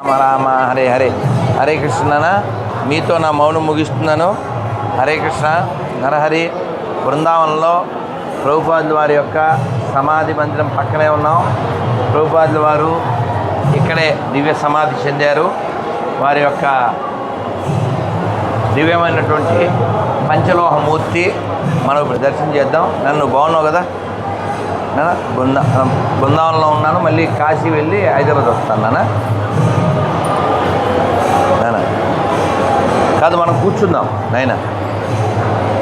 రామ రామ హరే హరే. హరే కృష్ణన మీతో నా మౌనం ముగిస్తున్నాను. హరే కృష్ణ. నరహరి. బృందావనంలో ప్రభుపాదుల వారి యొక్క సమాధి మందిరం పక్కనే ఉన్నాం. ప్రభుపాదుల వారు ఇక్కడే దివ్య సమాధి చెందారు. వారి యొక్క దివ్యమైనటువంటి పంచలోహమూర్తి మనం ఇప్పుడు దర్శనం చేద్దాం. నన్ను బాగున్నావు కదా? నాన్న బృందా బృందావనంలో ఉన్నాను. మళ్ళీ కాశీ వెళ్ళి హైదరాబాద్ వస్తాను నాన్న కాదు మనం కూర్చుందాం నాయన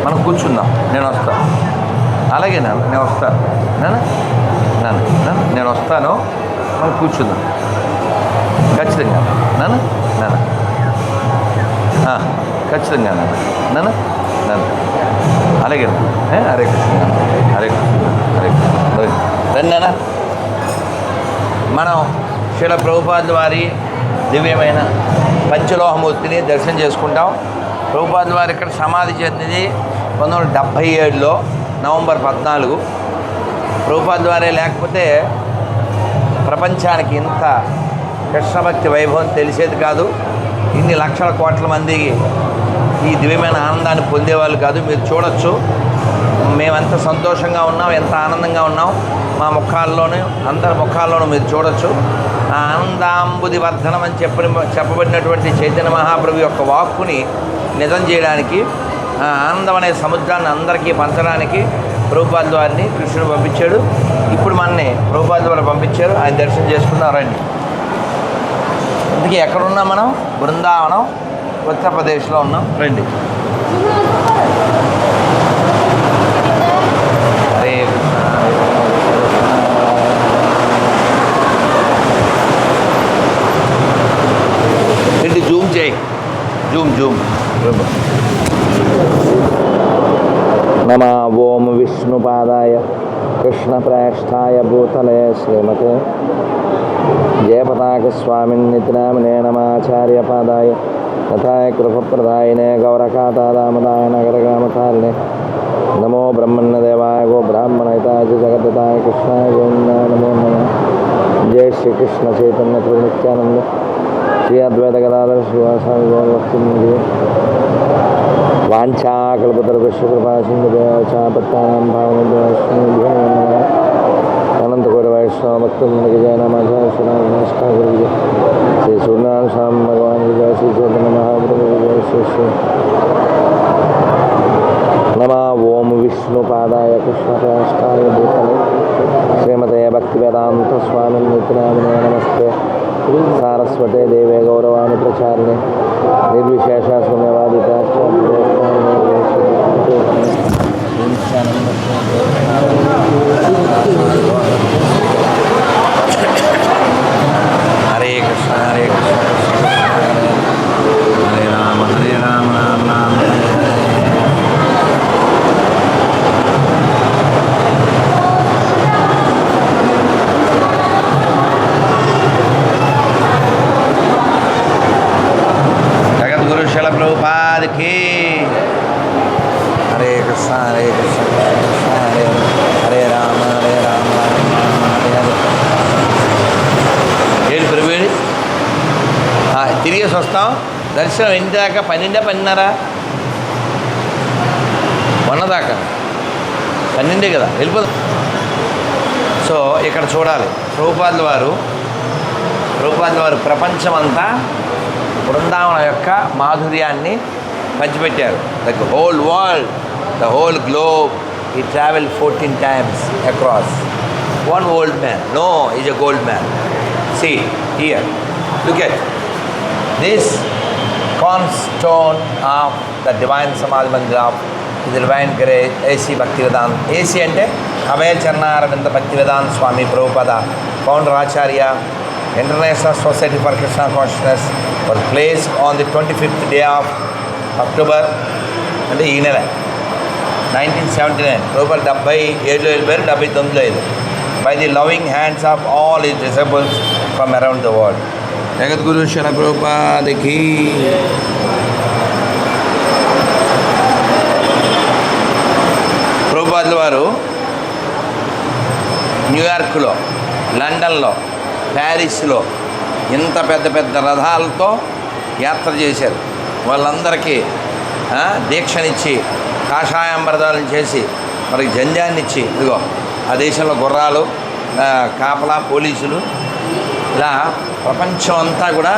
మనం కూర్చుందాం నేను వస్తాను అలాగే నాన్న నేను వస్తాను నాన్న? నాన్న నేను వస్తాను. మనం కూర్చుందాం. ఖచ్చితంగా. నాన్న? నాన్న. ఖచ్చితంగా నాన్న. నాన్న? నాన్న. అలాగే హరే కృష్ణ. హరే కృష్ణ. హరే కృష్ణ. రండి. నాన్న. మనం శిల ప్రభుపాదుల వారి దివ్యమైన పంచలోహమూర్తిని దర్శనం చేసుకుంటాం. ప్రభుపాదుల వారు ఇక్కడ సమాధి చెందింది పంతొమ్మిది వందల డెబ్భై ఏడులో నవంబర్ పద్నాలుగు. రూపాద్వారే వారే లేకపోతే ప్రపంచానికి ఇంత కృష్ణభక్తి వైభవం తెలిసేది కాదు. ఇన్ని లక్షల కోట్ల మంది ఈ దివ్యమైన ఆనందాన్ని పొందేవాళ్ళు కాదు. మీరు చూడొచ్చు. మేమెంత సంతోషంగా ఉన్నాం ఎంత ఆనందంగా ఉన్నాం. మా ముఖాల్లోనూ అందరి ముఖాల్లోనూ మీరు చూడొచ్చు. ఆనందాంబుది వర్ధనం అని చెప్పి చెప్పబడినటువంటి చైతన్య మహాప్రభు యొక్క వాక్కుని నిజం చేయడానికి ఆనందం అనే సముద్రాన్ని అందరికీ పంచడానికి ప్రభుపాద వారిని కృష్ణుడు పంపించాడు. ఇప్పుడు మనని ప్రభుపాద వారు పంపించారు. ఆయన దర్శనం చేసుకుందాం రండి. ఇందుకే ఎక్కడున్నాం మనం? బృందావనం ఉత్తరప్రదేశ్లో ఉన్నాం. రండి. जूम Jay. जूम जूम नम ओम विष्णुपादाय, कृष्णप्रायष्ठाय भूतले श्रीमते। कृप प्रदाय तथाय नगर गौरकातादामदाय नगरगामकारिणे। नमो ब्रह्मण्यदेवाय गोब्राह्मणहिताय जगदताय कृष्णाय गोविंदाय नमो नमः। जय श्री कृष्ण चैतन्यनंद శ్రీ అద్వైత గదాధర శ్రీవాసామి గోవర్తి వాంఛాకల్పతరుకృష్ణకృపాసింధుచాపత్తానాం భావనభ్యో అనంత వైష్ణవ భక్తులకి జయ నమస్కారం శ్రీ సూర్యనారాయణ స్వామి భగవాన్ జయ. శ్రీ చైతన్య మహాప్రభు కి జయ. శ్రీ నమ ఓం విష్ణుపాదాయ కృష్ణప్రాష్టాయ భూతలే. శ్రీమతే భక్తి వేదాంత స్వామి నిత్యనామినే నమస్తే. సారస్వతే దేవే గౌరవాణి ప్రచారిణే నిర్విశేష హరే కృష్ణ హరే కృష్ణ కృష్ణ కృష్ణ హరే హరే. హరే రామ హరే రామ రామ రామ హరే హరే. జగద్గురు శిల ప్రభుపాదికి హరే కృష్ణ హరే కృష్ణ కృష్ణ హరే హరే. రామ హరే రామ ఏంటి ప్రవీణ్ తిరిగేసి వస్తాం. దర్శనం ఎన్ని దాకా పన్నెండే పన్నెండున్నరా? దాకా పన్నెండే కదా వెళ్ళిపోదాం. సో ఇక్కడ చూడాలి. ప్రభుపాదుల వారు ప్రభుపాదుల వారు ప్రపంచమంతా బృందావనం యొక్క మాధుర్యాన్ని పంచిపెట్టారు the whole world the whole globe he travel fourteen times across one old man no is a gold man see here look at this cornerstone of the divine samadhi mandir of the divine grace A C Bhaktivedanta A C అంటే Abhay Charanaravinda Bhaktivedanta Swami Prabhupada founder Acharya international society for Krishna consciousness was place on the twenty fifth day of October అంటే ఈ నెల. Nineteen seventy nine రూపాయలు డెబ్బై ఏడులో వెళ్ళిపోయారు డెబ్బై తొమ్మిదిలో ఇది by the loving hands of all ఈ disciples from around the world Jagadguru Srila ప్రభుపాదికి. ప్రభుపాదుల వారు న్యూయార్క్లో లండన్లో ప్యారిస్లో ఇంత పెద్ద పెద్ద రథాలతో యాత్ర చేశారు. వాళ్ళందరికీ దీక్షనిచ్చి కాషాయాంబరదాలను చేసి మనకి జంజాన్ని ఇచ్చి ఇదిగో ఆ దేశంలో గుర్రాలు కాపలా పోలీసులు ఇలా ప్రపంచం అంతా కూడా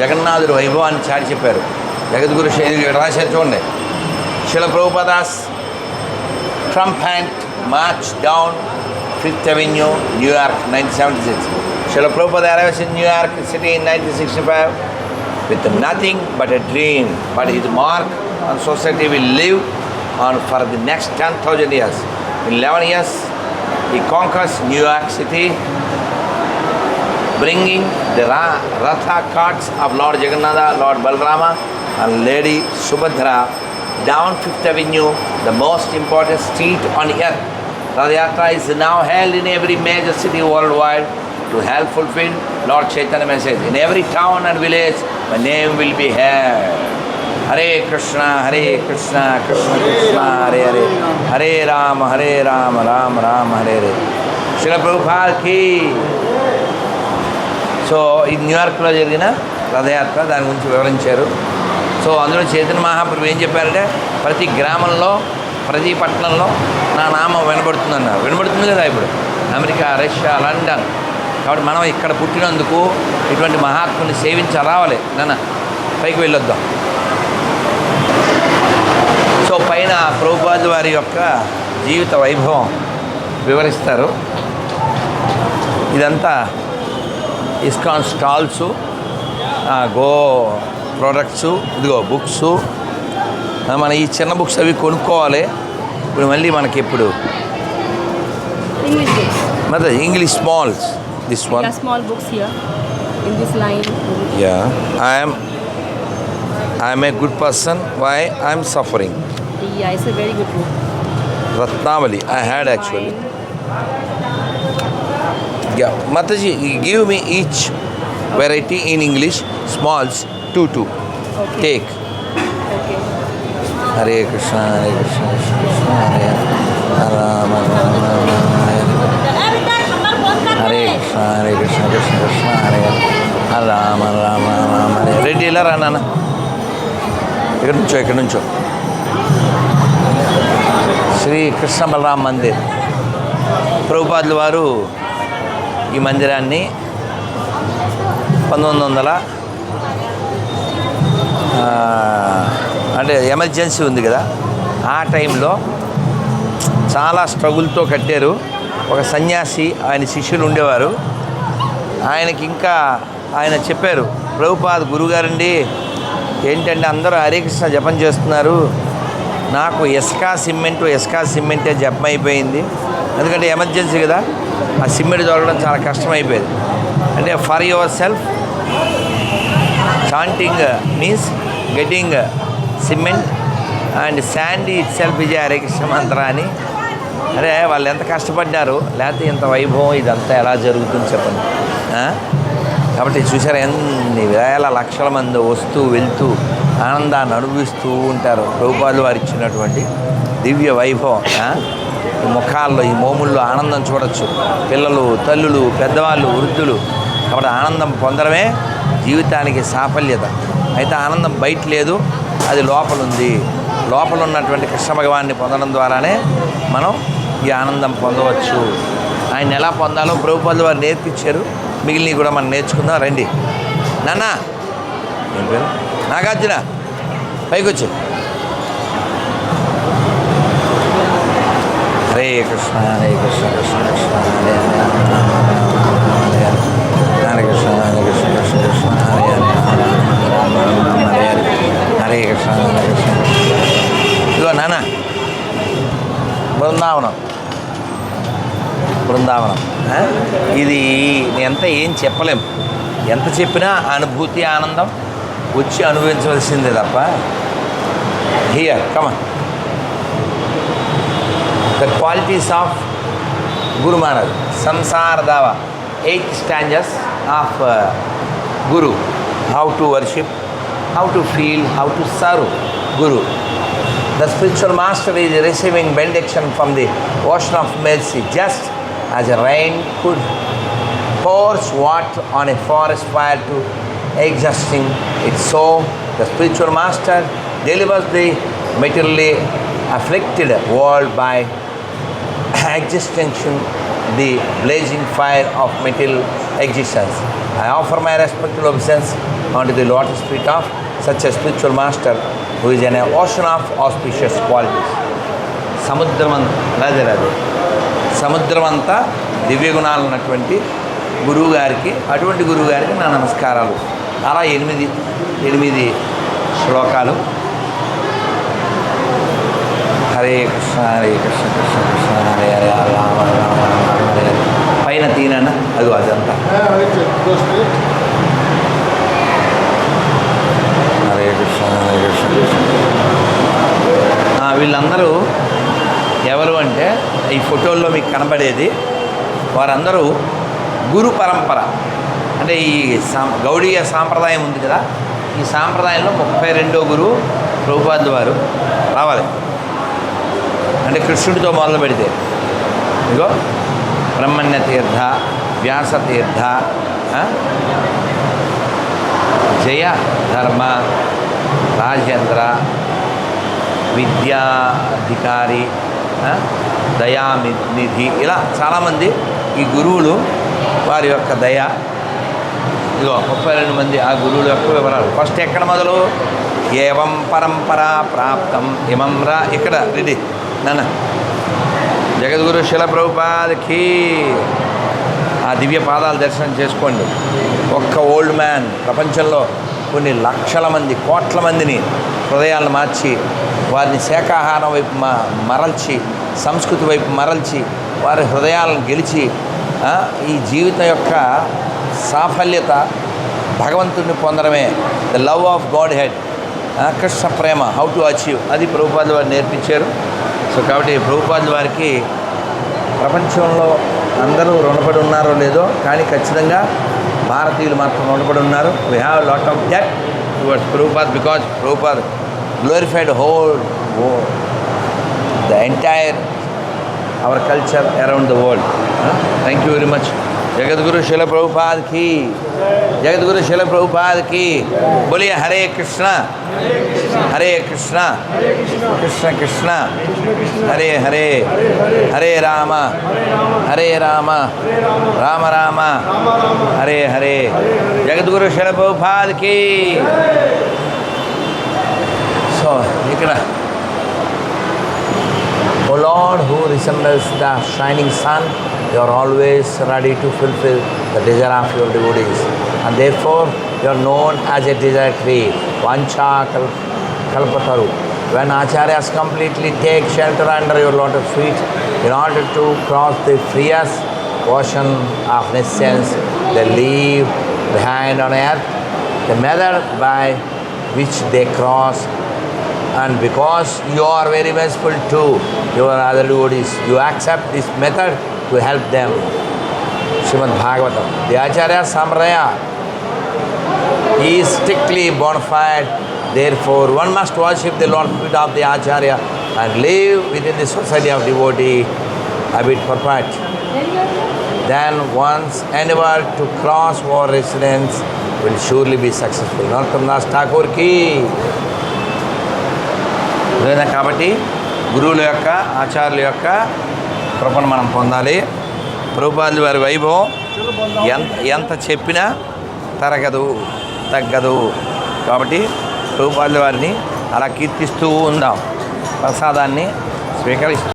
జగన్నాథుడి వైభవాన్ని చాటి చెప్పారు. జగద్గురు శైలి రాశారు చూడండి. Srila Prabhupada's triumph march down fifth avenue New York nineteen seventy six. Srila Prabhupada arrives in New York city in nineteen sixty five. with nothing but a dream. But his mark on society will live on for the next 10,000 years. In 11 years, he conquers New York City, bringing the Ra- Ratha carts of Lord Jagannatha, Lord Balrama, and Lady Subhadra down Fifth Avenue, the most important street on earth. Radha Yatra is now held in every major city worldwide to help fulfill Lord Chaitanya message. In every town and village, my name will be heard. Hare Krishna, Hare Krishna, Krishna Krishna, Hare Hare, Hare Rama, Hare Rama, Rama Rama, Hare Hare. Srila Prabhupada ki so ఇది న్యూయార్క్లో జరిగిన రథయాత్ర దాని గురించి వివరించారు so అందులో చైతన్య మహాప్రభు ఏం చెప్పారంటే ప్రతి గ్రామంలో ప్రతి పట్టణంలో నా నామం వినబడుతుందన్నారు వినబడుతుంది కదా ఇప్పుడు అమెరికా రష్యా లండన్ కాబట్టి మనం ఇక్కడ పుట్టినందుకు ఇటువంటి మహాత్ముని సేవించి రావాలి. నాన్న పైకి వెళ్ళొద్దాం. సో పైన ప్రభుపాద్ వారి యొక్క జీవిత వైభవం వివరిస్తారు. ఇదంతా ఇస్కాన్ స్టాల్స్ గో ప్రోడక్ట్స్ ఇదిగో బుక్స్. మన ఈ చిన్న బుక్స్ అవి కొనుక్కోవాలి. ఇప్పుడు మళ్ళీ మనకి ఇప్పుడు. మరి English smalls This one? Yeah, small books here in this line. Yeah. I am I am a good person. Why I am suffering? Yeah, it's a very good book. Ratnavali. I had actually. Yeah. Mataji, give me each variety in English. Smalls, two two. Okay. Take. Okay. Hare Krishna, Hare Krishna, Krishna Hare Hare Rama Rama Rama. Hare Krishna Krishna Krishna Hare Rama Rama Rama Hare Reddy ఇలా రా నాన్న. ఇక్కడ నుంచో ఇక్కడ నుంచో. శ్రీ కృష్ణ బలరామ మందిర్. ప్రభుపాదులు వారు ఈ మందిరాన్ని పంతొమ్మిది వందల అంటే ఎమర్జెన్సీ ఉంది కదా. ఆ టైంలో చాలా స్ట్రగుల్తో కట్టారు. ఒక సన్యాసి ఆయన శిష్యులు ఉండేవారు. ఆయనకి ఇంకా ఆయన చెప్పారు ప్రభుపాద్ గురుగారండి ఏంటంటే అందరూ హరేకృష్ణ జపం చేస్తున్నారు. నాకు ఎస్కా సిమెంట్ ఎస్కా సిమెంటే జపం అయిపోయింది. ఎందుకంటే ఎమర్జెన్సీ కదా ఆ సిమెంట్ దొరకడం చాలా కష్టమైపోయేది. అంటే for yourself chanting means getting cement and sandy itself is Hare Krishna mantra అని అరే వాళ్ళు ఎంత కష్టపడ్డారు? లేకపోతే ఇంత వైభవం ఇదంతా ఎలా జరుగుతుంది చెప్పండి. కాబట్టి చూసారా ఎన్ని వేల లక్షల మంది వస్తూ వెళ్తూ ఆనందాన్ని అనుభవిస్తూ ఉంటారు. రూపాయలు వారు ఇచ్చినటువంటి దివ్య వైభవం ఈ ముఖాల్లో ఈ మోముల్లో ఆనందం చూడొచ్చు. పిల్లలు తల్లులు పెద్దవాళ్ళు వృద్ధులు. కాబట్టి ఆనందం పొందడమే జీవితానికి సాఫల్యత. అయితే ఆనందం బయట లేదు అది లోపల ఉంది లోపల ఉన్నటువంటి కృష్ణ భగవాన్ని పొందడం ద్వారానే మనం ఆనందం పొందవచ్చు. ఆయన ఎలా పొందాలో ప్రభుపాదులు వారు నేర్పించారు. మిగిలినవి కూడా మనం నేర్చుకుందాం. రండి. నాన్న. ఏం పేరు? నాగార్జున. పైకొచ్చు. హరే కృష్ణ హరే కృష్ణ కృష్ణ కృష్ణ హరే బృందావనం. ఇది ఎంత ఏం చెప్పలేం. ఎంత చెప్పినా అనుభూతి ఆనందం వచ్చి అనుభవించవలసిందే తప్ప. Here come the qualities of guru Maharaj Samsara Dava eight stanzas of guru how to worship how to feel how to serve guru the spiritual master is receiving benediction from the ocean of mercy just as rain could pours water on a forest fire to exhausting it. So the spiritual master delivers the materially afflicted world by existential the blazing fire of material existence. I offer my respectful obeisance unto the lotus feet of such a spiritual master who is an ocean of auspicious qualities. Samudraman Radhe సముద్రం అంతా దివ్య గుణాలు ఉన్నటువంటి గురువు గారికి అటువంటి గురువు గారికి నా నమస్కారాలు. అలా ఎనిమిది ఎనిమిది శ్లోకాలు. హరే కృష్ణ హరే కృష్ణ కృష్ణ కృష్ణ హరే హరే రామ రామ రామ హరే పైన తీనన్న అది అదంతా. హరే కృష్ణ హరే కృష్ణ కృష్ణ వీళ్ళందరూ ఎవరు అంటే ఈ ఫోటోల్లో మీకు కనబడేది వారందరూ గురు పరంపర. అంటే ఈ సాం గౌడీయ సాంప్రదాయం ఉంది కదా ఈ సాంప్రదాయంలో ముప్పై రెండో గురువు ప్రభుపాదుల వారు రావాలి. అంటే కృష్ణుడితో మొదలు పెడితే ఇదిగో బ్రహ్మణ్య తీర్థ వ్యాస తీర్థ జయ ధర్మ రాజేంద్ర విద్యాధికారి ఆ? దయామి నిధి ఇలా చాలామంది ఈ గురువులు వారి యొక్క దయ. ఇదిగో ముప్పై రెండు మంది ఆ గురువుల యొక్క వివరాలు. ఫస్ట్ ఎక్కడ మొదలు? ఏవం పరంపరా ప్రాప్తం. ఇమం రా. ఇక్కడ రెడీ. నన్న. జగద్గురు శిలప్రభుపాదకి ఆ దివ్య పాదాలు దర్శనం చేసుకోండి. ఒక్క ఓల్డ్ మ్యాన్ ప్రపంచంలో కొన్ని లక్షల మంది కోట్ల మందిని హృదయాలను మార్చి వారిని శాఖాహారం వైపు మ మరల్చి సంస్కృతి వైపు మరల్చి వారి హృదయాలను గెలిచి ఈ జీవితం యొక్క సాఫల్యత భగవంతుడిని పొందడమే. The love of Godhead Krishna prema how to achieve అది ప్రభుపాదులు వారు నేర్పించారు. సో కాబట్టి ప్రభుపాదులు వారికి ప్రపంచంలో అందరూ రుణపడి ఉన్నారో లేదో కానీ ఖచ్చితంగా భారతీయులు మాత్రం రుణపడి ఉన్నారు. We have lot of that towards Prabhupad because Prabhupad glorified whole world, the entire our culture around the world. Huh? Thank you very much. Jagadguru Srila Prabhupada की जगतगुरु शिल प्रभुपाद की बोलिए हरे कृष्णा हरे कृष्णा कृष्ण कृष्णा हरे हरे हरे राम हरे राम राम राम हरे हरे जगतगुरु शिल प्रभुपाद की Oh, Lord. O oh Lord, who resembles the shining sun, you are always ready to fulfill the desire of your devotees. And therefore, you are known as a desire tree, Vancha Kalpataru. When acharyas completely take shelter under your lotus feet in order to cross the freest ocean of nescience, they leave behind on earth the method by which they cross and because you are very merciful to your other devotees, you accept this method to help them. Srimad Bhagavatam. The Acharya Sampradaya is strictly bona fide. Therefore, one must worship the Lord feet of the Acharya and live within the society of devotee habit perpetuity. Then one's endeavor to cross war residence will surely be successful. Narottam Das Thakur ki లేదా కాబట్టి గురువుల యొక్క ఆచార్యుల యొక్క కృపను మనం పొందాలి. ప్రభుపాదుల వారి వైభవం ఎంత ఎంత చెప్పినా తరగదు తగ్గదు. కాబట్టి ప్రభుపాదుల వారిని అలా కీర్తిస్తూ ఉందాం. ప్రసాదాన్ని స్వీకరిస్తూ.